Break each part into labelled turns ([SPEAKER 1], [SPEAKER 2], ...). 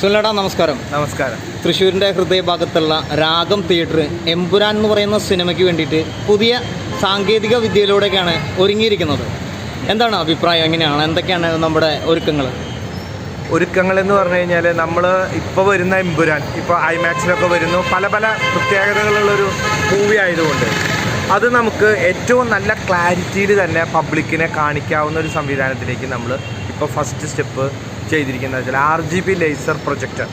[SPEAKER 1] സുനിലേട്ടാ നമസ്കാരം.
[SPEAKER 2] നമസ്കാരം.
[SPEAKER 1] തൃശ്ശൂരിന്റെ ഹൃദയഭാഗത്തുള്ള രാഗം തിയേറ്റർ എമ്പുരാൻ എന്ന് പറയുന്ന സിനിമയ്ക്ക് വേണ്ടിയിട്ട് പുതിയ സാങ്കേതിക വിദ്യയിലൂടെയൊക്കെയാണ് ഒരുങ്ങിയിരിക്കുന്നത്. എന്താണ് അഭിപ്രായം? എങ്ങനെയാണ്? എന്തൊക്കെയാണ് നമ്മുടെ ഒരുക്കങ്ങൾ
[SPEAKER 2] ഒരുക്കങ്ങൾ എന്ന് പറഞ്ഞു കഴിഞ്ഞാൽ നമ്മൾ ഇപ്പോൾ വരുന്ന എമ്പുരാൻ ഇപ്പോൾ ഐമാക്സിലൊക്കെ വരുന്നു. പല പല പ്രത്യേകതകളുള്ളൊരു മൂവി ആയതുകൊണ്ട് അത് നമുക്ക് ഏറ്റവും നല്ല ക്ലാരിറ്റിയിൽ തന്നെ പബ്ലിക്കിനെ കാണിക്കാവുന്ന ഒരു സംവിധാനത്തിലേക്ക് നമ്മൾ ഇപ്പോൾ ഫസ്റ്റ് സ്റ്റെപ്പ് ചെയ്തിരിക്കുന്നത് വെച്ചാൽ R G B laser projector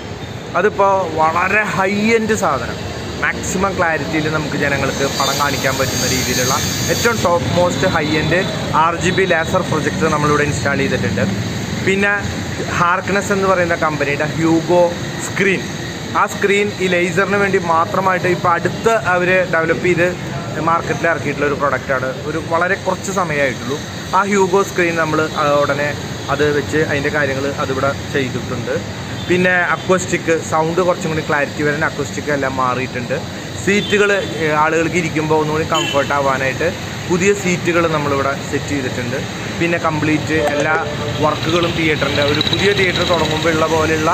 [SPEAKER 2] അതിപ്പോൾ വളരെ ഹൈ എൻഡ് സാധനം. മാക്സിമം ക്ലാരിറ്റിയിൽ നമുക്ക് ജനങ്ങൾക്ക് പടം കാണിക്കാൻ പറ്റുന്ന രീതിയിലുള്ള ഏറ്റവും top most high end R G B laser projector നമ്മളിവിടെ ഇൻസ്റ്റാൾ ചെയ്തിട്ടുണ്ട്. പിന്നെ ഹാർക്ക്നെസ് എന്ന് പറയുന്ന കമ്പനിയുടെ ഹ്യൂഗോ സ്ക്രീൻ ആ സ്ക്രീൻ ഈ ലേസറിന് വേണ്ടി മാത്രമായിട്ട് ഇപ്പോൾ അടുത്ത് അവർ ഡെവലപ്പ് ചെയ്ത് മാർക്കറ്റിൽ ഇറക്കിയിട്ടുള്ള ഒരു പ്രൊഡക്റ്റാണ് ഒരു വളരെ കുറച്ച് സമയമായിട്ടുള്ളൂ. ആ ഹ്യൂഗോ സ്ക്രീൻ നമ്മൾ ഉടനെ അത് വെച്ച് അതിന്റെ കാര്യങ്ങൾ അതിവിടെ ചെയ്തിട്ടുണ്ട്. പിന്നെ അക്വസ്റ്റിക് സൗണ്ട് കുറച്ചും കൂടി ക്ലാരിറ്റി വരാൻ അക്വസ്റ്റിക് എല്ലാം മാറിയിട്ടുണ്ട്. സീറ്റുകൾ ആളുകൾക്ക് ഇരിക്കുമ്പോൾ ഒന്നുകൂടി കംഫർട്ട് ആവാനായിട്ട് പുതിയ സീറ്റുകൾ നമ്മളിവിടെ സെറ്റ് ചെയ്തിട്ടുണ്ട്. പിന്നെ കംപ്ലീറ്റ് എല്ലാ വർക്കുകളും തിയേറ്ററിന്റെ ഒരു പുതിയ തിയേറ്റർ തുടങ്ങുമ്പോൾ ഉള്ള പോലെയുള്ള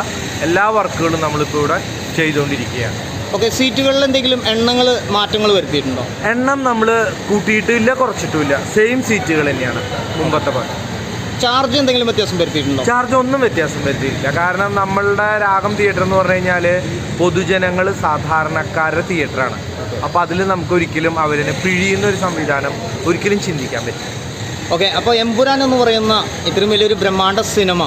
[SPEAKER 2] എല്ലാ വർക്കുകളും നമ്മളിപ്പോൾ ഇവിടെ ചെയ്തുകൊണ്ടിരിക്കുകയാണ്.
[SPEAKER 1] ഓക്കെ സീറ്റുകളിൽ എന്തെങ്കിലും എണ്ണങ്ങൾ മാറ്റങ്ങൾ വരുത്തിയിട്ടുണ്ടോ?
[SPEAKER 2] എണ്ണം നമ്മൾ കൂട്ടിയിട്ടില്ല കുറച്ചിട്ടുമില്ല സെയിം സീറ്റുകൾ തന്നെയാണ് മുമ്പത്തെ പോലെ.
[SPEAKER 1] ചാർജ് എന്തെങ്കിലും വ്യത്യാസം വരുത്തിയിട്ടുണ്ടോ?
[SPEAKER 2] ചാർജ് ഒന്നും വ്യത്യാസം വരുത്തിയില്ല കാരണം നമ്മളുടെ രാഗം തിയേറ്റർ എന്ന് പറഞ്ഞു കഴിഞ്ഞാൽ പൊതുജനങ്ങൾ സാധാരണക്കാരുടെ തിയേറ്ററാണ് അപ്പോൾ അതിൽ നമുക്ക് ഒരിക്കലും അവരിനെ പിഴിയുന്ന ഒരു സംവിധാനം ഒരിക്കലും ചിന്തിക്കാൻ പറ്റില്ല.
[SPEAKER 1] ഓക്കെ അപ്പോൾ എമ്പുരാൻ എന്ന് പറയുന്ന ഇത്രയും വലിയൊരു ബ്രഹ്മാണ്ട സിനിമ.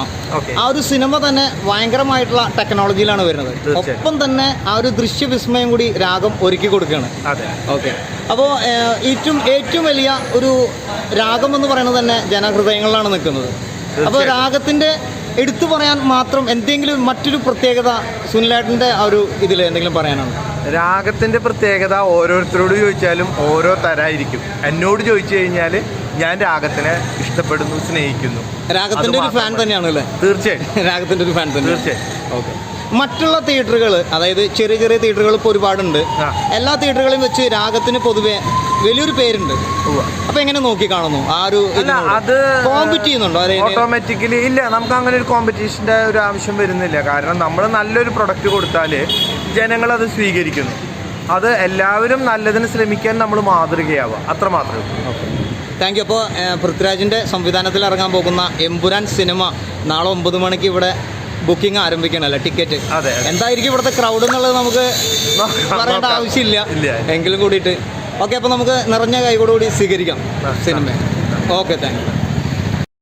[SPEAKER 1] ആ ഒരു സിനിമ തന്നെ ഭയങ്കരമായിട്ടുള്ള ടെക്നോളജിയിലാണ് വരുന്നത്. ഒപ്പം തന്നെ ആ ഒരു ദൃശ്യവിസ്മയം കൂടി രാഗം ഒരുക്കി കൊടുക്കുകയാണ്. ഓക്കെ അപ്പോൾ ഏറ്റവും ഏറ്റവും വലിയ ഒരു രാഗം എന്ന് പറയുന്നത് തന്നെ ജനഹൃദയങ്ങളിലാണ് നിൽക്കുന്നത്. അപ്പോൾ. രാഗത്തിന്റെ എടുത്തു പറയാൻ മാത്രം എന്തെങ്കിലും മറ്റൊരു പ്രത്യേകത സുനിലേട്ടന്റെ ആ ഒരു ഇതിൽ എന്തെങ്കിലും പറയാനാണ്
[SPEAKER 2] രാഗത്തിന്റെ പ്രത്യേകത ഓരോരുത്തരോട് ചോദിച്ചാലും ഓരോ തരായിരിക്കും. എന്നോട് ചോദിച്ചു കഴിഞ്ഞാൽ ഞാൻ രാഗത്തിനെ ഇഷ്ടപ്പെടുന്നു സ്നേഹിക്കുന്നു.
[SPEAKER 1] രാഗത്തിന്റെ ഒരു ഫാൻ തന്നെയാണ് അല്ലേ
[SPEAKER 2] തീർച്ചയായും
[SPEAKER 1] രാഗത്തിന്റെ ഒരു ഫാൻ തന്നെ
[SPEAKER 2] തീർച്ചയായും
[SPEAKER 1] ഓക്കെ. മറ്റുള്ള തിയേറ്ററുകൾ അതായത് ചെറിയ ചെറിയ തിയേറ്ററുകൾ ഇപ്പോൾ ഒരുപാടുണ്ട്. എല്ലാ തിയേറ്ററുകളെയും വെച്ച് രാഗത്തിന് പൊതുവെ വലിയൊരു പേരുണ്ട്. അപ്പൊ എങ്ങനെ നോക്കി കാണുന്നു? ആ ഒരു
[SPEAKER 2] അത്
[SPEAKER 1] കോമ്പറ്റ് ചെയ്യുന്നുണ്ടോ?
[SPEAKER 2] ഓട്ടോമാറ്റിക്കലി ഇല്ല നമുക്ക് അങ്ങനെ ഒരു കോമ്പറ്റീഷന്റെ ഒരു ആവശ്യം വരുന്നില്ല. കാരണം നമ്മൾ നല്ലൊരു പ്രൊഡക്റ്റ് കൊടുത്താൽ അത് സ്വീകരിക്കുന്നു. അത് എല്ലാവരും നല്ലതിന് ശ്രമിക്കാൻ നമ്മൾ മാതൃകയാവുക. അത്ര മാത്രമേ ഉള്ളൂ
[SPEAKER 1] താങ്ക് യു. അപ്പോൾ പൃഥ്വിരാജിന്റെ സംവിധാനത്തിൽ ഇറങ്ങാൻ പോകുന്ന എമ്പുരാൻ സിനിമ നാളെ ഒമ്പത് മണിക്ക് ഇവിടെ ബുക്കിംഗ് ആരംഭിക്കണല്ലേ ടിക്കറ്റ്.
[SPEAKER 2] അതെ.
[SPEAKER 1] എന്തായിരിക്കും ഇവിടുത്തെ ക്രൗഡ് എന്നുള്ളത് നമുക്ക് പറയേണ്ട. ആവശ്യമില്ല. എങ്കിലും കൂടിയിട്ട്. ഓക്കെ അപ്പോൾ നമുക്ക് നിറഞ്ഞ കൈകോടുകൂടി സ്വീകരിക്കാം സിനിമ ഓക്കെ താങ്ക് യു